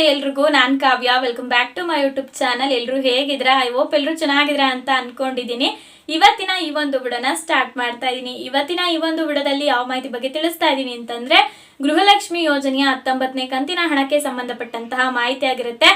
ನಮಸ್ತೆ ಎಲ್ರಿಗೂ, ನಾನ್ Kavya. Welcome back to my YouTube channel ಎಲ್ಲರೂ ಹೇಗಿದ್ರಾ ಐ ಹೋಪ್ ಎಲ್ಲರೂ ಚೆನ್ನಾಗಿದ್ರಾ ಅಂತ ಅನ್ಕೊಂಡಿದೀನಿ ಇವತ್ತಿನ ಈ ಒಂದು ವಿಡೋನ ಸ್ಟಾರ್ಟ್ ಮಾಡ್ತಾ ಇದೀನಿ. ಇವತ್ತಿನ ಈ ಒಂದು ವಿಡೋದಲ್ಲಿ ಯಾವ ಮಾಹಿತಿ ಬಗ್ಗೆ ತಿಳಿಸ್ತಾ ಇದೀನಿ ಅಂತಂದ್ರೆ ಗೃಹಲಕ್ಷ್ಮಿ ಯೋಜನೆಯ ಹತ್ತೊಂಬತ್ತನೇ ಕಂತಿನ ಹಣಕ್ಕೆ ಸಂಬಂಧಪಟ್ಟಂತಹ ಮಾಹಿತಿ ಆಗಿರುತ್ತೆ.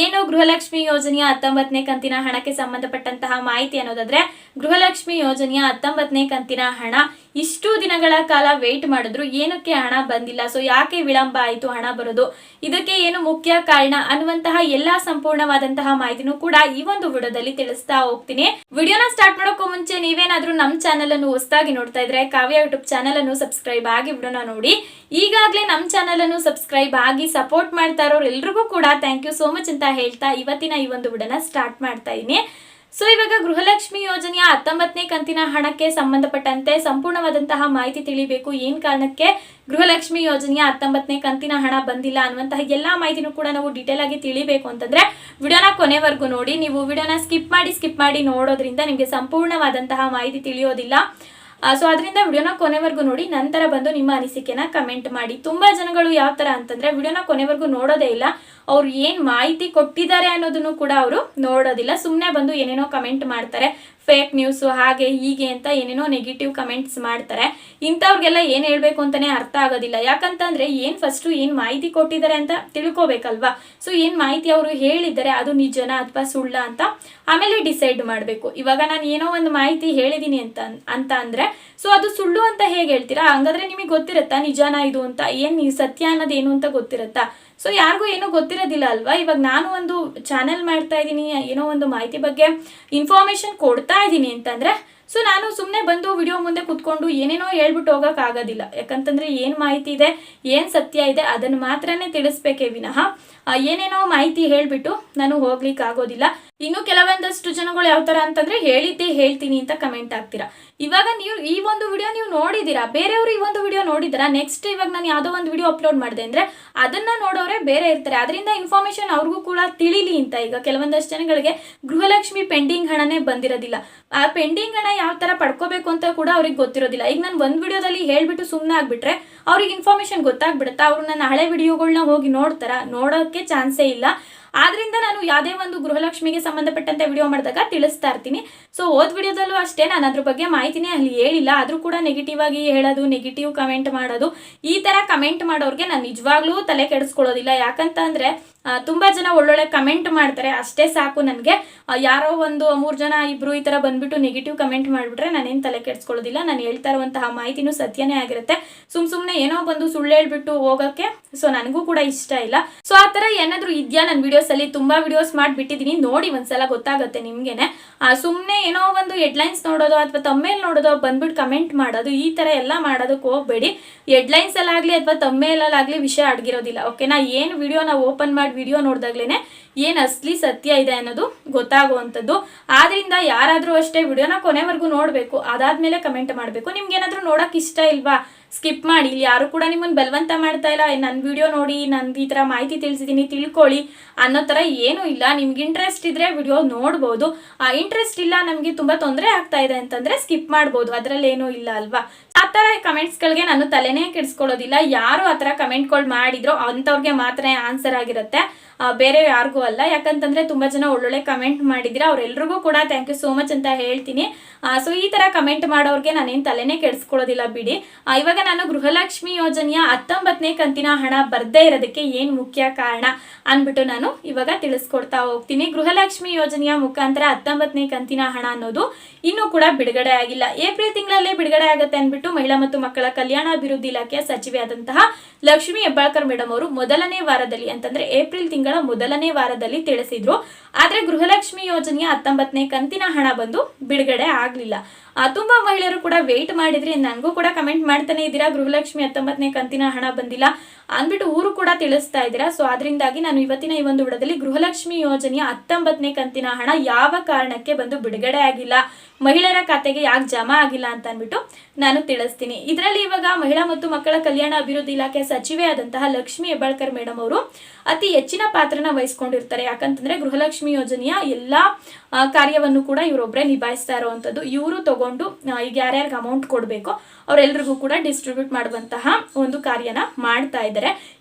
ಏನು ಗೃಹಲಕ್ಷ್ಮಿ ಯೋಜನೆಯ ಹತ್ತೊಂಬತ್ತನೇ ಕಂತಿನ ಹಣಕ್ಕೆ ಸಂಬಂಧಪಟ್ಟಂತಹ ಮಾಹಿತಿ ಅನ್ನೋದಾದ್ರೆ ಗೃಹಲಕ್ಷ್ಮಿ ಯೋಜನೆಯ ಹತ್ತೊಂಬತ್ತನೇ ಕಂತಿನ ಹಣ ಇಷ್ಟು ದಿನಗಳ ಕಾಲ ವೇಟ್ ಮಾಡಿದ್ರು. ಏನಕ್ಕೆ ಹಣ ಬಂದಿಲ್ಲ? ಸೊ ಯಾಕೆ ವಿಳಂಬ ಆಯಿತು? ಹಣ ಬರೋದು? ಇದಕ್ಕೆ ಏನು ಮುಖ್ಯ ಕಾರಣ ಅನ್ನುವಂತಹ ಎಲ್ಲಾ ಸಂಪೂರ್ಣವಾದಂತಹ ಮಾಹಿತಿನೂ ಕೂಡ ಈ ಒಂದು ವಿಡಿಯೋದಲ್ಲಿ ತಿಳಿಸ್ತಾ ಹೋಗ್ತೀನಿ. ವಿಡಿಯೋನ ಸ್ಟಾರ್ಟ್ ಮಾಡೋಕ್ಕೂ ಮುಂಚೆ ನೀವೇನಾದ್ರೂ ನಮ್ಮ ಚಾನಲನ್ನು ಹೊಸದಾಗಿ ನೋಡ್ತಾ ಇದ್ರೆ ಕಾವ್ಯ ಯೂಟ್ಯೂಬ್ ಚಾನಲ್ ಅನ್ನು ಸಬ್ಸ್ಕ್ರೈಬ್ ಆಗಿ ಬಿಡೋಣ ನೋಡಿ. ಈಗಾಗಲೇ ನಮ್ಮ ಚಾನಲನ್ನು ಸಬ್ಸ್ಕ್ರೈಬ್ ಆಗಿ ಸಪೋರ್ಟ್ ಮಾಡ್ತಾ ಇರೋರು ಎಲ್ರಿಗೂ ಕೂಡ ಥ್ಯಾಂಕ್ ಯು ಸೋ ಮಚ್ ಅಂತ ಹೇಳ್ತಾ ಇವತ್ತಿನ ಈ ಒಂದು ಬಿಡೋಣ ಸ್ಟಾರ್ಟ್ ಮಾಡ್ತಾ ಇದ್ದೀನಿ. ಸೊ ಇವಾಗ ಗೃಹಲಕ್ಷ್ಮಿ ಯೋಜನೆಯ ಹತ್ತೊಂಬತ್ತನೇ ಕಂತಿನ ಹಣಕ್ಕೆ ಸಂಬಂಧಪಟ್ಟಂತೆ ಸಂಪೂರ್ಣವಾದಂತಹ ಮಾಹಿತಿ ತಿಳಿಬೇಕು. ಏನ್ ಕಾರಣಕ್ಕೆ ಗೃಹಲಕ್ಷ್ಮಿ ಯೋಜನೆಯ ಹತ್ತೊಂಬತ್ತನೇ ಕಂತಿನ ಹಣ ಬಂದಿಲ್ಲ ಅನ್ನುವಂತಹ ಎಲ್ಲಾ ಮಾಹಿತಿನೂ ಕೂಡ ನಾವು ಡೀಟೇಲ್ ಆಗಿ ತಿಳಿಬೇಕು ಅಂತಂದ್ರೆ ವಿಡಿಯೋನ ಕೊನೆವರೆಗೂ ನೋಡಿ. ನೀವು ವಿಡಿಯೋನ ಸ್ಕಿಪ್ ಮಾಡಿ ಸ್ಕಿಪ್ ಮಾಡಿ ನೋಡೋದ್ರಿಂದ ನಿಮಗೆ ಸಂಪೂರ್ಣವಾದಂತಹ ಮಾಹಿತಿ ತಿಳಿಯೋದಿಲ್ಲ. ಸೊ ಅದರಿಂದ ವಿಡಿಯೋನ ಕೊನೆವರೆಗೂ ನೋಡಿ, ನಂತರ ಬಂದು ನಿಮ್ಮ ಅನಿಸಿಕೆನ ಕಮೆಂಟ್ ಮಾಡಿ. ತುಂಬಾ ಜನಗಳು ಯಾವ ತರ ಅಂತಂದ್ರೆ ವಿಡಿಯೋನ ಕೊನೆವರೆಗೂ ನೋಡೋದೇ ಇಲ್ಲ. ಅವ್ರು ಏನ್ ಮಾಹಿತಿ ಕೊಟ್ಟಿದ್ದಾರೆ ಅನ್ನೋದನ್ನು ಕೂಡ ಅವರು ನೋಡೋದಿಲ್ಲ. ಸುಮ್ಮನೆ ಬಂದು ಏನೇನೋ ಕಮೆಂಟ್ ಮಾಡ್ತಾರೆ. ಫೇಕ್ ನ್ಯೂಸು ಹಾಗೆ ಹೀಗೆ ಅಂತ ಏನೇನೋ ನೆಗೆಟಿವ್ ಕಮೆಂಟ್ಸ್ ಮಾಡ್ತಾರೆ. ಇಂಥವ್ರಿಗೆಲ್ಲ ಏನು ಹೇಳಬೇಕು ಅಂತಾನೆ ಅರ್ಥ ಆಗೋದಿಲ್ಲ. ಯಾಕಂತಂದರೆ ಏನು ಫಸ್ಟು ಏನು ಮಾಹಿತಿ ಕೊಟ್ಟಿದ್ದಾರೆ ಅಂತ ತಿಳ್ಕೊಬೇಕಲ್ವಾ? ಸೊ ಏನು ಮಾಹಿತಿ ಅವರು ಹೇಳಿದ್ದಾರೆ ಅದು ನಿಜನಾ ಅಥವಾ ಸುಳ್ಳ ಅಂತ ಆಮೇಲೆ ಡಿಸೈಡ್ ಮಾಡಬೇಕು. ಇವಾಗ ನಾನು ಏನೋ ಒಂದು ಮಾಹಿತಿ ಹೇಳಿದ್ದೀನಿ ಅಂತ ಅಂತ ಅಂದರೆ ಸೊ ಅದು ಸುಳ್ಳು ಅಂತ ಹೇಗೆ ಹೇಳ್ತೀರಾ? ಹಂಗಾದ್ರೆ ನಿಮಗೆ ಗೊತ್ತಿರುತ್ತಾ ನಿಜಾನ ಇದು ಅಂತ? ಏನು ಸತ್ಯ ಅನ್ನೋದು ಏನು ಅಂತ ಗೊತ್ತಿರುತ್ತಾ? ಸೊ ಯಾರಿಗೂ ಏನೂ ಗೊತ್ತಿರೋದಿಲ್ಲ ಅಲ್ವಾ? ಇವಾಗ ನಾನು ಒಂದು ಚಾನೆಲ್ ಮಾಡ್ತಾ ಇದ್ದೀನಿ, ಏನೋ ಒಂದು ಮಾಹಿತಿ ಬಗ್ಗೆ ಇನ್ಫಾರ್ಮೇಶನ್ ಕೊಡ್ತಾ ಇದ್ದೀನಿ ಅಂತಂದ್ರೆ ಸೊ ನಾನು ಸುಮ್ಮನೆ ಬಂದು ವಿಡಿಯೋ ಮುಂದೆ ಕುತ್ಕೊಂಡು ಏನೇನೋ ಹೇಳ್ಬಿಟ್ಟು ಹೋಗೋಕ್ಕಾಗೋದಿಲ್ಲ. ಯಾಕಂತಂದ್ರೆ ಏನು ಮಾಹಿತಿ ಇದೆ, ಏನು ಸತ್ಯ ಇದೆ, ಅದನ್ನು ಮಾತ್ರನೇ ತಿಳಿಸ್ಬೇಕೇ ವಿನಃ ಏನೇನೋ ಮಾಹಿತಿ ಹೇಳ್ಬಿಟ್ಟು ನಾನು ಹೋಗ್ಲಿಕ್ಕೆ ಆಗೋದಿಲ್ಲ. ಇನ್ನು ಕೆಲವೊಂದಷ್ಟು ಜನಗಳು ಯಾವ ಥರ ಅಂತಂದ್ರೆ ಹೇಳಿದ್ದೆ ಹೇಳ್ತೀನಿ ಅಂತ ಕಮೆಂಟ್ ಆಗ್ತೀರಾ ಇವಾಗ ನೀವು ಈ ಒಂದು ವಿಡಿಯೋ ನೀವು ನೋಡಿದೀರಾ ಬೇರೆಯವರು ಈ ಒಂದು ವಿಡಿಯೋ ನೋಡಿದ್ದೀರಾ? ನೆಕ್ಸ್ಟ್ ಇವಾಗ ನಾನು ಯಾವುದೋ ಒಂದು ವಿಡಿಯೋ ಅಪ್ಲೋಡ್ ಮಾಡಿದೆ ಅಂದ್ರೆ ಅದನ್ನ ನೋಡೋರೆ ಬೇರೆ ಇರ್ತಾರೆ. ಅದರಿಂದ ಇನ್ಫಾರ್ಮೇಷನ್ ಅವ್ರಿಗೂ ಕೂಡ ತಿಳಿಲಿ ಅಂತ. ಈಗ ಕೆಲವೊಂದಷ್ಟು ಜನಗಳಿಗೆ ಗೃಹಲಕ್ಷ್ಮಿ ಪೆಂಡಿಂಗ್ ಹಣನೇ ಬಂದಿರೋದಿಲ್ಲ. ಆ ಪೆಂಡಿಂಗ್ ಹಣ ಯಾವ ತರ ಪಡ್ಕೋಬೇಕು ಅಂತ ಕೂಡ ಅವ್ರಿಗೆ ಗೊತ್ತಿರೋದಿಲ್ಲ. ಈಗ ನಾನು ಒಂದು ವಿಡಿಯೋದಲ್ಲಿ ಹೇಳ್ಬಿಟ್ಟು ಸುಮ್ಮನೆ ಆಗ್ಬಿಟ್ರೆ ಅವ್ರಿಗೆ ಇನ್ಫಾರ್ಮೇಷನ್ ಗೊತ್ತಾಗ್ಬಿಡುತ್ತಾ? ಅವ್ರು ನನ್ನ ಹಳೆ ವಿಡಿಯೋಗಳನ್ನ ಹೋಗಿ ನೋಡ್ತಾರ? ನೋಡೋಕ್ಕೆ ಚಾನ್ಸೇ ಇಲ್ಲ. ಆದ್ರಿಂದ ನಾನು ಯಾವುದೇ ಒಂದು ಗೃಹಲಕ್ಷ್ಮಿಗೆ ಸಂಬಂಧಪಟ್ಟಂತೆ ವಿಡಿಯೋ ಮಾಡಿದಾಗ ತಿಳಿಸ್ತಾ ಇರ್ತೀನಿ. ಸೊ ಓದ್ ವಿಡಿಯೋದಲ್ಲೂ ಅಷ್ಟೇ ನಾನು ಅದ್ರ ಬಗ್ಗೆ ಮಾಹಿತಿನೇ ಅಲ್ಲಿ ಹೇಳಿಲ್ಲ. ಆದರೂ ಕೂಡ ನೆಗೆಟಿವ್ ಆಗಿ ಹೇಳೋದು ನೆಗೆಟಿವ್ ಕಮೆಂಟ್ ಮಾಡೋದು, ಈ ತರ ಕಮೆಂಟ್ ಮಾಡೋರಿಗೆ ನಾನು ನಿಜವಾಗ್ಲೂ ತಲೆ ಕೆಡಿಸ್ಕೊಳ್ಳೋದಿಲ್ಲ. ಯಾಕಂತ ತುಂಬ ಜನ ಒಳ್ಳೊಳ್ಳೆ ಕಮೆಂಟ್ ಮಾಡ್ತಾರೆ. ಅಷ್ಟೇ ಸಾಕು ನನಗೆ. ಯಾರೋ ಒಂದು ಮೂರು ಜನ ಇಬ್ರು ಈ ತರ ಬಂದ್ಬಿಟ್ಟು ನೆಗೆಟಿವ್ ಕಮೆಂಟ್ ಮಾಡಿಬಿಟ್ರೆ ನಾನೇನು ತಲೆ ಕೆಡಿಸ್ಕೊಳ್ಳೋದಿಲ್ಲ. ನಾನು ಹೇಳ್ತಾ ಇರುವಂತಹ ಮಾಹಿತಿನೂ ಸತ್ಯನೇ ಆಗಿರುತ್ತೆ. ಸುಮ್ ಸುಮ್ಮನೆ ಏನೋ ಬಂದು ಸುಳ್ಳು ಹೇಳ್ಬಿಟ್ಟು ಹೋಗೋಕ್ಕೆ ಸೊ, ನನಗೂ ಕೂಡ ಇಷ್ಟ ಇಲ್ಲ. ಸೊ ಆ ಥರ ಏನಾದರೂ ಇದೆಯಾ ನನ್ನ ವಿಡಿಯೋಸ್ ಅಲ್ಲಿ ತುಂಬಾ ವಿಡಿಯೋಸ್ ಮಾಡಿಬಿಟ್ಟಿದ್ದೀನಿ ನೋಡಿ ಒಂದ್ಸಲ ಗೊತ್ತಾಗುತ್ತೆ ನಿಮ್ಗೆನೆ. ಸುಮ್ಮನೆ ಏನೋ ಒಂದು ಹೆಡ್ಲೈನ್ಸ್ ನೋಡೋದು ಅಥವಾ ತಮ್ಮೇಲ್ ನೋಡೋದು ಬಂದ್ಬಿಟ್ಟು ಕಮೆಂಟ್ ಮಾಡೋದು, ಈ ಥರ ಎಲ್ಲ ಮಾಡೋದಕ್ಕೆ ಹೋಗಬೇಡಿ. ಹೆಡ್ಲೈನ್ಸ್ ಅಲ್ಲಾಗಲಿ ಅಥವಾ ತಮ್ಮೇಲಲ್ಲಾಗಲಿ ವಿಷಯ ಅಡಗಿರೋದಿಲ್ಲ ಓಕೆನಾ ಏನು ವಿಡಿಯೋ ನಾವು ಓಪನ್ ಮಾಡಿ ವಿಡಿಯೋ ನೋಡಿದಾಗ್ಲೇ ಏನು ಅಸ್ಲಿ ಸತ್ಯ ಇದೆ ಅನ್ನೋದು ಗೊತ್ತಾಗುವಂಥದ್ದು. ಆದ್ರಿಂದ ಯಾರಾದರೂ ಅಷ್ಟೇ ವಿಡಿಯೋನ ಕೊನೆವರೆಗೂ ನೋಡಬೇಕು. ಅದಾದ್ಮೇಲೆ ಕಮೆಂಟ್ ಮಾಡಬೇಕು. ನಿಮ್ಗೆ ಏನಾದರೂ ನೋಡೋಕೆ ಇಷ್ಟ ಇಲ್ವಾ? ಸ್ಕಿಪ್ ಮಾಡಿ. ಇಲ್ಲಿ ಯಾರು ಕೂಡ ನಿಮ್ಮನ್ನು ಬಲವಂತ ಮಾಡ್ತಾ ಇಲ್ಲ. ನನ್ನ ವಿಡಿಯೋ ನೋಡಿ ನಂದು ಈ ಥರ ಮಾಹಿತಿ ತಿಳಿಸಿದ್ದೀನಿ ತಿಳ್ಕೊಳ್ಳಿ ಅನ್ನೋ ಥರ ಏನೂ ಇಲ್ಲ. ನಿಮ್ಗೆ ಇಂಟ್ರೆಸ್ಟ್ ಇದ್ರೆ ವಿಡಿಯೋ ನೋಡ್ಬೋದು. ಆ ಇಂಟ್ರೆಸ್ಟ್ ಇಲ್ಲ ನಮಗೆ ತುಂಬ ತೊಂದರೆ ಆಗ್ತಾ ಇದೆ ಅಂತಂದ್ರೆ ಸ್ಕಿಪ್ ಮಾಡ್ಬೋದು. ಅದರಲ್ಲಿ ಏನೂ ಇಲ್ಲ ಅಲ್ವಾ? ಆ ಥರ ಕಮೆಂಟ್ಸ್ಗಳಿಗೆ ನಾನು ತಲೆನೇ ಕೆಡಿಸ್ಕೊಳ್ಳೋದಿಲ್ಲ. ಯಾರು ಆ ಥರ ಕಮೆಂಟ್ಗಳು ಮಾಡಿದ್ರೋ ಅಂಥವ್ರಿಗೆ ಮಾತ್ರ ಆನ್ಸರ್ ಆಗಿರುತ್ತೆ. ಬೇರೆ ಯಾರಿಗೂ ಅಲ್ಲ. ಯಾಕಂತಂದ್ರೆ ತುಂಬಾ ಜನ ಒಳ್ಳೊಳ್ಳೆ ಕಮೆಂಟ್ ಮಾಡಿದ್ರೆ ಅವ್ರೆಲ್ರಿಗೂ ಕೂಡ ಥ್ಯಾಂಕ್ ಯು ಸೋ ಮಚ್ ಅಂತ ಹೇಳ್ತೀನಿ. ಸೊ ಈ ತರ ಕಮೆಂಟ್ ಮಾಡೋರ್ಗೆ ನಾನೇನು ತಲೆನೇ ಕೆಡಿಸ್ಕೊಳ್ಳೋದಿಲ್ಲ ಬಿಡಿ. ಆ, ನಾನು ಗೃಹಲಕ್ಷ್ಮಿ ಯೋಜನೆಯ ಹತ್ತೊಂಬತ್ತನೇ ಕಂತಿನ ಹಣ ಬರ್ದೇ ಇರೋದಕ್ಕೆ ಏನ್ ಮುಖ್ಯ ಕಾರಣ ಅಂದ್ಬಿಟ್ಟು ನಾನು ಇವಾಗ ತಿಳಿಸ್ಕೊಡ್ತಾ ಹೋಗ್ತೀನಿ. ಗೃಹಲಕ್ಷ್ಮಿ ಯೋಜನೆಯ ಮುಖಾಂತರ ಹತ್ತೊಂಬತ್ತನೇ ಕಂತಿನ ಹಣ ಅನ್ನೋದು ಇನ್ನೂ ಕೂಡ ಬಿಡುಗಡೆ ಆಗಿಲ್ಲ. ಏಪ್ರಿಲ್ ತಿಂಗಳಲ್ಲೇ ಬಿಡುಗಡೆ ಆಗುತ್ತೆ ಅಂದ್ಬಿಟ್ಟು ಮಹಿಳಾ ಮತ್ತು ಮಕ್ಕಳ ಕಲ್ಯಾಣ ಅಭಿವೃದ್ಧಿ ಇಲಾಖೆಯ ಸಚಿವೆಯಾದಂತಹ ಲಕ್ಷ್ಮಿ ಹೆಬ್ಬಾಳ್ಕರ್ ಮೇಡಮ್ ಅವರು ಮೊದಲನೇ ವಾರದಲ್ಲಿ ಅಂತಂದ್ರೆ ಏಪ್ರಿಲ್ ತಿಂಗಳ ಮೊದಲನೇ ವಾರದಲ್ಲಿ ತಿಳಿಸಿದ್ರು. ಆದ್ರೆ ಗೃಹಲಕ್ಷ್ಮಿ ಯೋಜನೆಯ ಹತ್ತೊಂಬತ್ತನೇ ಕಂತಿನ ಹಣ ಬಂದು ಬಿಡುಗಡೆ ಆಗ್ಲಿಲ್ಲ. ತುಂಬಾ ಮಹಿಳೆಯರು ಕೂಡ ವೇಟ್ ಮಾಡಿದ್ರಿ ನನಗೂ ಕೂಡ ಕಮೆಂಟ್ ಮಾಡ್ತಾನೆ ಇದ್ದೀರಾ. ಗೃಹಲಕ್ಷ್ಮಿ ಹತ್ತೊಂಬತ್ತನೇ ಕಂತಿನ ಹಣ ಬಂದಿಲ್ಲ. ಅಂದ್ಬಿಟ್ಟು ಊರು ಕೂಡ ತಿಳಿಸ್ತಾ ಇದ್ದೀರಾ? ಸೊ ಅದರಿಂದಾಗಿ ನಾನು ಇವತ್ತಿನ ಈ ಒಂದು ವಿಡದಲ್ಲಿ ಗೃಹಲಕ್ಷ್ಮಿ ಯೋಜನೆಯ ಹತ್ತೊಂಬತ್ತನೇ ಕಂತಿನ ಹಣ ಯಾವ ಕಾರಣಕ್ಕೆ ಬಂದು ಬಿಡುಗಡೆ ಆಗಿಲ್ಲ, ಮಹಿಳೆಯರ ಖಾತೆಗೆ ಯಾಕೆ ಜಮಾ ಆಗಿಲ್ಲ ಅಂತ ಅಂದ್ಬಿಟ್ಟು ನಾನು ತಿಳಿಸ್ತೀನಿ. ಇದರಲ್ಲಿ ಇವಾಗ ಮಹಿಳಾ ಮತ್ತು ಮಕ್ಕಳ ಕಲ್ಯಾಣ ಅಭಿವೃದ್ಧಿ ಇಲಾಖೆ ಸಚಿವೆ ಆದಂತಹ ಲಕ್ಷ್ಮಿ ಹೆಬ್ಬಾಳ್ಕರ್ ಮೇಡಮ್ ಅವರು ಅತಿ ಹೆಚ್ಚಿನ ಪಾತ್ರನ ವಹಿಸ್ಕೊಂಡಿರ್ತಾರೆ. ಯಾಕಂತಂದ್ರೆ ಗೃಹಲಕ್ಷ್ಮಿ ಯೋಜನೆಯ ಎಲ್ಲಾ ಕಾರ್ಯವನ್ನು ಕೂಡ ಇವರೊಬ್ಬರೇ ನಿಭಾಯಿಸ್ತಾ ಇರುವಂತದ್ದು. ಇವರು ತಗೊಂಡು ಈಗ ಯಾರ್ಯಾರಿಗೆ ಅಮೌಂಟ್ ಕೊಡಬೇಕು ಅವರೆಲ್ಲರಿಗೂ ಕೂಡ ಡಿಸ್ಟ್ರಿಬ್ಯೂಟ್ ಮಾಡುವಂತಹ ಒಂದು ಕಾರ್ಯನ ಮಾಡ್ತಾ ಇದ್ದಾರೆ.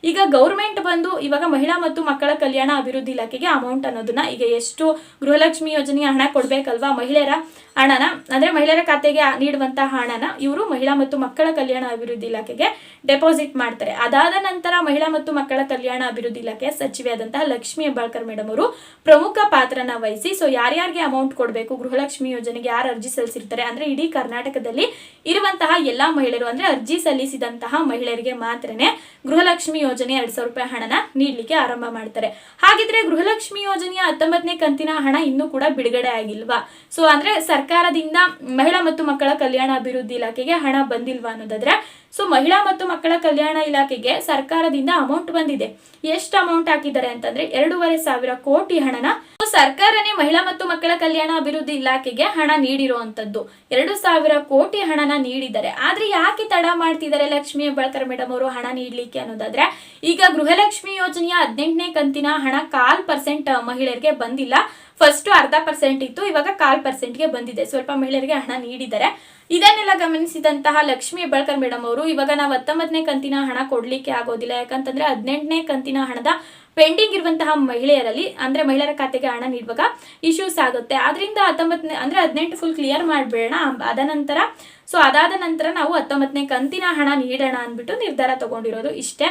ಈಗ ಗೌರ್ಮೆಂಟ್ ಬಂದು ಇವಾಗ ಮಹಿಳಾ ಮತ್ತು ಮಕ್ಕಳ ಕಲ್ಯಾಣ ಅಭಿವೃದ್ಧಿ ಇಲಾಖೆಗೆ ಅಮೌಂಟ್ ಅನ್ನೋದನ್ನ ಈಗ ಎಷ್ಟು ಗೃಹಲಕ್ಷ್ಮಿ ಯೋಜನೆಯ ಹಣ ಕೊಡ್ಬೇಕಲ್ವಾ ಮಹಿಳೆಯರ ಹಣನ? ಅಂದ್ರೆ ಮಹಿಳೆಯರ ಖಾತೆಗೆ ನೀಡುವಂತಹ ಹಣನ ಇವರು ಮಹಿಳಾ ಮತ್ತು ಮಕ್ಕಳ ಕಲ್ಯಾಣ ಅಭಿವೃದ್ಧಿ ಇಲಾಖೆಗೆ ಡೆಪಾಸಿಟ್ ಮಾಡ್ತಾರೆ. ಅದಾದ ನಂತರ ಮಹಿಳಾ ಮತ್ತು ಮಕ್ಕಳ ಕಲ್ಯಾಣ ಅಭಿವೃದ್ಧಿ ಇಲಾಖೆಯ ಸಚಿವೆಯಾದಂತಹ ಲಕ್ಷ್ಮಿ ಹೆಬ್ಬಾಳ್ಕರ್ ಮೇಡಮ್ ಅವರು ಪ್ರಮುಖ ಪಾತ್ರನ ವಹಿಸಿ ಸೊ ಯಾರ್ಯಾರಿಗೆ ಅಮೌಂಟ್ ಕೊಡಬೇಕು, ಗೃಹಲಕ್ಷ್ಮಿ ಯೋಜನೆಗೆ ಯಾರು ಅರ್ಜಿ ಸಲ್ಲಿಸಿರ್ತಾರೆ ಅಂದ್ರೆ ಇಡೀ ಕರ್ನಾಟಕದಲ್ಲಿ ಇರುವಂತಹ ಎಲ್ಲಾ ಮಹಿಳೆಯರು, ಅಂದ್ರೆ ಅರ್ಜಿ ಸಲ್ಲಿಸಿದಂತಹ ಮಹಿಳೆಯರಿಗೆ ಮಾತ್ರನೇ ಗೃಹಲಕ್ಷ್ಮಿ ಯೋಜನೆ ಎರಡ್ ಸಾವಿರ ರೂಪಾಯಿ ಹಣನ ನೀಡಲಿಕ್ಕೆ ಆರಂಭ ಮಾಡ್ತಾರೆ. ಹಾಗಿದ್ರೆ ಗೃಹಲಕ್ಷ್ಮಿ ಯೋಜನೆಯ ಹತ್ತೊಂಬತ್ತನೇ ಕಂತಿನ ಹಣ ಇನ್ನೂ ಕೂಡ ಬಿಡುಗಡೆ ಆಗಿಲ್ವಾ? ಸೊ ಅಂದ್ರೆ ಸರ್ಕಾರದಿಂದ ಮಹಿಳಾ ಮತ್ತು ಮಕ್ಕಳ ಕಲ್ಯಾಣ ಅಭಿವೃದ್ಧಿ ಇಲಾಖೆಗೆ ಹಣ ಬಂದಿಲ್ವಾ ಅನ್ನೋದಾದ್ರೆ ಸೊ ಮಹಿಳಾ ಮತ್ತು ಮಕ್ಕಳ ಕಲ್ಯಾಣ ಇಲಾಖೆಗೆ ಸರ್ಕಾರದಿಂದ ಅಮೌಂಟ್ ಬಂದಿದೆ. ಎಷ್ಟು ಅಮೌಂಟ್ ಹಾಕಿದ್ದಾರೆ ಅಂತಂದ್ರೆ ಎರಡೂವರೆ ಸಾವಿರ ಕೋಟಿ ಹಣನ ಸರ್ಕಾರನೇ ಮಹಿಳಾ ಮತ್ತು ಮಕ್ಕಳ ಕಲ್ಯಾಣ ಅಭಿವೃದ್ಧಿ ಇಲಾಖೆಗೆ ಹಣ ನೀಡಿರುವಂತದ್ದು. ಎರಡು ಸಾವಿರ ಕೋಟಿ ಹಣನ ನೀಡಿದ್ದಾರೆ. ಆದ್ರೆ ಯಾಕೆ ತಡ ಮಾಡ್ತಿದ್ದಾರೆ ಲಕ್ಷ್ಮಿ ಹೆಬ್ಬಾಳ್ಕರ್ ಮೇಡಮ್ ಅವರು ಹಣ ನೀಡಲಿಕ್ಕೆ ಅನ್ನೋದಾದ್ರೆ, ಈಗ ಗೃಹಲಕ್ಷ್ಮಿ ಯೋಜನೆಯ ಹದಿನೆಂಟನೇ ಕಂತಿನ ಹಣ ಕಾಲ್ ಪರ್ಸೆಂಟ್ ಮಹಿಳೆಯರಿಗೆ ಬಂದಿಲ್ಲ. ಫಸ್ಟ್ ಅರ್ಧ ಪರ್ಸೆಂಟ್ ಇತ್ತು, ಇವಾಗ ಕಾಲ್ ಪರ್ಸೆಂಟ್ಗೆ ಬಂದಿದೆ. ಸ್ವಲ್ಪ ಮಹಿಳೆಯರಿಗೆ ಹಣ ನೀಡಿದ್ದಾರೆ. ಇದನ್ನೆಲ್ಲ ಗಮನಿಸಿದಂತಹ ಲಕ್ಷ್ಮಿ ಹೆಬ್ಬಾಳ್ಕರ್ ಮೇಡಮ್ ಅವರು, ಇವಾಗ ನಾವು ಹತ್ತೊಂಬತ್ತನೇ ಕಂತಿನ ಹಣ ಕೊಡಲಿಕ್ಕೆ ಆಗೋದಿಲ್ಲ. ಯಾಕಂತಂದ್ರೆ ಹದಿನೆಂಟನೇ ಕಂತಿನ ಹಣದ ಪೆಂಡಿಂಗ್ ಇರುವಂತಹ ಮಹಿಳೆಯರಲ್ಲಿ, ಅಂದ್ರೆ ಮಹಿಳೆಯರ ಖಾತೆಗೆ ಹಣ ನೀಡುವಾಗ ಇಶ್ಯೂಸ್ ಆಗುತ್ತೆ. ಅದರಿಂದ ಹತ್ತೊಂಬತ್ತನೇ, ಅಂದ್ರೆ ಹದಿನೆಂಟು ಫುಲ್ ಕ್ಲಿಯರ್ ಮಾಡಬೇಡ ಅದ ನಂತರ ಸೊ ಅದಾದ ನಂತರ ನಾವು ಹತ್ತೊಂಬತ್ತನೇ ಕಂತಿನ ಹಣ ನೀಡೋಣ ಅಂದ್ಬಿಟ್ಟು ನಿರ್ಧಾರ ತಗೊಂಡಿರೋದು ಇಷ್ಟೇ.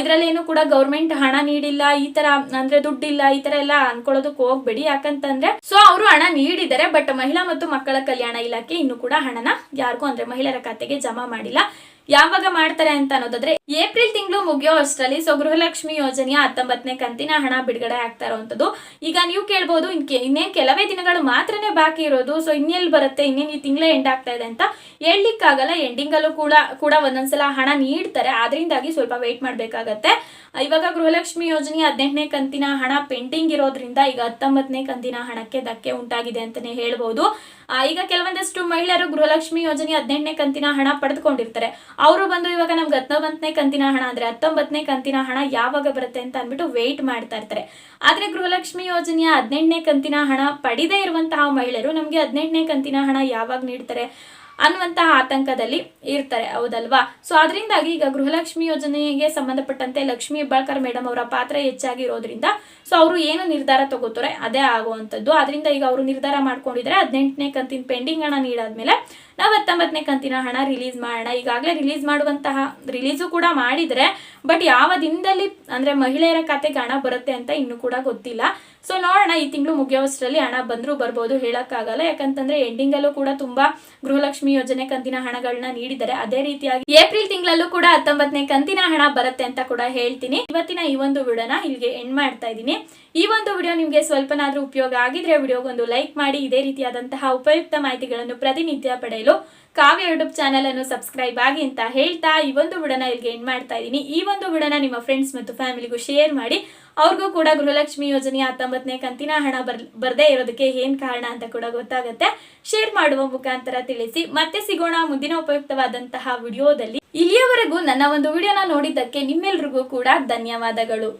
ಇದರಲ್ಲೇನು ಕೂಡ ಗೌರ್ಮೆಂಟ್ ಹಣ ನೀಡಿಲ್ಲ, ಈ ತರ ಅಂದ್ರೆ ದುಡ್ಡಿಲ್ಲ, ಈ ತರ ಎಲ್ಲ ಅನ್ಕೊಳ್ಳೋದಕ್ಕೆ ಹೋಗ್ಬೇಡಿ. ಯಾಕಂತಂದ್ರೆ ಸೊ ಅವರು ಹಣ ನೀಡಿದ್ದಾರೆ ಬಟ್ ಮಹಿಳಾ ಮತ್ತು ಮಕ್ಕಳ ಕಲ್ಯಾಣ ಇಲಾಖೆ ಇನ್ನು ಕೂಡ ಹಣನ ಯಾರಿಗೂ ಅಂದ್ರೆ ಮಹಿಳೆಯರ ಖಾತೆಗೆ ಜಮಾ ಮಾಡಿಲ್ಲ. ಯಾವಾಗ ಮಾಡ್ತಾರೆ ಅಂತ ಅನ್ನೋದಾದ್ರೆ, ಏಪ್ರಿಲ್ ತಿಂಗಳು ಮುಗಿಯೋ ಅಷ್ಟರಲ್ಲಿ ಸೊ ಗೃಹಲಕ್ಷ್ಮಿ ಯೋಜನೆಯ ಹತ್ತೊಂಬತ್ತನೇ ಕಂತಿನ ಹಣ ಬಿಡುಗಡೆ ಆಗ್ತಾ ಇರುವಂತದ್ದು ಈಗ ನೀವು ಕೇಳ್ಬಹುದು ಇನ್ನೇನ್ ಕೆಲವೇ ದಿನಗಳು ಮಾತ್ರನೇ ಬಾಕಿ ಇರೋದು ಸೊ ಇನ್ನೆಲ್ಲಿ ಬರುತ್ತೆ, ಇನ್ನೇನು ಈ ತಿಂಗಳೇ ಎಂಡ್ ಆಗ್ತಾ ಇದೆ ಅಂತ. ಹೇಳ್ಲಿಕ್ಕಾಗಲ್ಲ ಎಂಡಿಂಗ್ ಅಲ್ಲೂ ಕೂಡ ಕೂಡ ಒಂದೊಂದ್ಸಲ ಹಣ ನೀಡ್ತಾರೆ. ಅದರಿಂದಾಗಿ ಸ್ವಲ್ಪ ವೆಯ್ಟ್ ಮಾಡಬೇಕಾಗತ್ತೆ. ಇವಾಗ ಗೃಹಲಕ್ಷ್ಮಿ ಯೋಜನೆ ಹದಿನೆಂಟನೇ ಕಂತಿನ ಹಣ ಪೆಂಡಿಂಗ್ ಇರೋದ್ರಿಂದ ಈಗ ಹತ್ತೊಂಬತ್ತನೇ ಕಂತಿನ ಹಣಕ್ಕೆ ಧಕ್ಕೆ ಉಂಟಾಗಿದೆ ಅಂತಾನೆ ಹೇಳ್ಬೋದು. ಈಗ ಕೆಲವೊಂದಷ್ಟು ಮಹಿಳೆಯರು ಗೃಹಲಕ್ಷ್ಮಿ ಯೋಜನೆ ಹದಿನೆಂಟನೇ ಕಂತಿನ ಹಣ ಪಡೆದುಕೊಂಡಿರ್ತಾರೆ. ಅವರು ಬಂದು ಇವಾಗ ನಮ್ಗೆ ಹತ್ತೊಂಬತ್ತನೇ ಕಂತಿನ ಹಣ ಅಂದ್ರೆ ಹತ್ತೊಂಬತ್ತನೇ ಕಂತಿನ ಹಣ ಯಾವಾಗ ಬರುತ್ತೆ ಅಂತ ಅಂದ್ಬಿಟ್ಟು ವೆಯ್ಟ್ ಮಾಡ್ತಾ ಇರ್ತಾರೆ. ಆದರೆ ಗೃಹಲಕ್ಷ್ಮಿ ಯೋಜನೆಯ ಹದಿನೆಂಟನೇ ಕಂತಿನ ಹಣ ಪಡಿದೇ ಇರುವಂತಹ ಮಹಿಳೆಯರು ನಮಗೆ ಹದಿನೆಂಟನೇ ಕಂತಿನ ಹಣ ಯಾವಾಗ ನೀಡ್ತಾರೆ? ಅನ್ನುವಂತಹ ಆತಂಕದಲ್ಲಿ ಇರ್ತಾರೆ. ಹೌದಲ್ವಾ? ಸೊ ಅದರಿಂದಾಗಿ ಈಗ ಗೃಹಲಕ್ಷ್ಮಿ ಯೋಜನೆಗೆ ಸಂಬಂಧಪಟ್ಟಂತೆ ಲಕ್ಷ್ಮಿ ಹೆಬ್ಬಾಳ್ಕರ್ ಮೇಡಮ್ ಅವರ ಪಾತ್ರ ಹೆಚ್ಚಾಗಿರೋದ್ರಿಂದ ಸೊ ಅವರು ಏನು ನಿರ್ಧಾರ ತಗೋತಾರೆ, ಅದೇ ಆಗುವಂಥದ್ದು. ಅದರಿಂದ ಈಗ ಅವರು ನಿರ್ಧಾರ ಮಾಡ್ಕೊಂಡಿದ್ದಾರೆ. ಹದಿನೆಂಟನೇ ಕಂತಿನ ಪೆಂಡಿಂಗ್ ಹಣ ನೀಡಾದ್ಮೇಲೆ ನಾವು ಹತ್ತೊಂಬತ್ತನೇ ಕಂತಿನ ಹಣ ರಿಲೀಸ್ ಮಾಡೋಣ. ಈಗಾಗಲೇ ರಿಲೀಸ್ ಮಾಡುವಂತಹ ರಿಲೀಸು ಕೂಡ ಮಾಡಿದರೆ ಬಟ್ ಯಾವ ದಿನದಲ್ಲಿ, ಅಂದರೆ ಮಹಿಳೆಯರ ಖಾತೆಗೆ ಹಣ ಬರುತ್ತೆ ಅಂತ ಇನ್ನೂ ಕೂಡ ಗೊತ್ತಿಲ್ಲ. ಸೊ ನೋಡೋಣ, ಈ ತಿಂಗಳು ಮುಗಿಯೋಷ್ಟರಲ್ಲಿ ಹಣ ಬಂದರೂ ಬರ್ಬೋದು ಹೇಳೋಕ್ಕಾಗಲ್ಲ. ಯಾಕಂತಂದ್ರೆ ಎಂಡಿಂಗಲ್ಲೂ ಕೂಡ ತುಂಬ ಗೃಹಲಕ್ಷ್ಮಿ ಯೋಜನೆ ಕಂತಿನ ಹಣಗಳನ್ನ ನೀಡಿದ್ದಾರೆ. ಅದೇ ರೀತಿಯಾಗಿ ಏಪ್ರಿಲ್ ತಿಂಗಳಲ್ಲೂ ಕೂಡ ಹತ್ತೊಂಬತ್ತನೇ ಕಂತಿನ ಹಣ ಬರುತ್ತೆ ಅಂತ ಕೂಡ ಹೇಳ್ತೀನಿ. ಇವತ್ತಿನ ಈ ಒಂದು ವಿಡಿಯೋನ ಇಲ್ಲಿಗೆ ಎಂಡ್ ಮಾಡ್ತಾ ಇದ್ದೀನಿ. ಈ ಒಂದು ವಿಡಿಯೋ ನಿಮಗೆ ಸ್ವಲ್ಪನಾದರೂ ಉಪಯೋಗ ಆಗಿದ್ರೆ ವಿಡಿಯೋಗೊಂದು ಲೈಕ್ ಮಾಡಿ. ಇದೇ ರೀತಿಯಾದಂತಹ ಉಪಯುಕ್ತ ಮಾಹಿತಿಗಳನ್ನು ಪ್ರತಿನಿತ್ಯ ಪಡೆಯಲು ಕಾವ್ಯ ಯೂಟ್ಯೂಬ್ ಚಾನಲ್ ಅನ್ನು ಸಬ್ಸ್ಕ್ರೈಬ್ ಆಗಿ ಅಂತ ಹೇಳ್ತಾ ಈ ಒಂದು ವಿಡಿಯೋನ ಇಲ್ಲಿಗೆ ಎಂಡ್ ಮಾಡ್ತಾ ಇದ್ದೀನಿ. ಈ ಒಂದು ವಿಡಿಯೋನ ನಿಮ್ಮ ಫ್ರೆಂಡ್ಸ್ ಮತ್ತು ಫ್ಯಾಮಿಲಿಗೂ ಶೇರ್ ಮಾಡಿ. ಅವ್ರಿಗೂ ಕೂಡ ಗೃಹಲಕ್ಷ್ಮಿ ಯೋಜನೆಯ ಹತ್ತೊಂಬತ್ತನೇ ಕಂತಿನ ಹಣ ಬರ್, ಬರ್ದೇ ಇರೋದಕ್ಕೆ ಏನ್ ಕಾರಣ ಅಂತ ಕೂಡ ಗೊತ್ತಾಗುತ್ತೆ. ಶೇರ್ ಮಾಡುವ ಮುಖಾಂತರ ತಿಳಿಸಿ. ಮತ್ತೆ ಸಿಗೋಣ ಮುಂದಿನ ಉಪಯುಕ್ತವಾದಂತಹ ವಿಡಿಯೋದಲ್ಲಿ. ಇಲ್ಲಿಯವರೆಗೂ ನನ್ನ ಒಂದು ವಿಡಿಯೋನ ನೋಡಿದ್ದಕ್ಕೆ ನಿಮ್ಮೆಲ್ರಿಗೂ ಕೂಡ ಧನ್ಯವಾದಗಳು.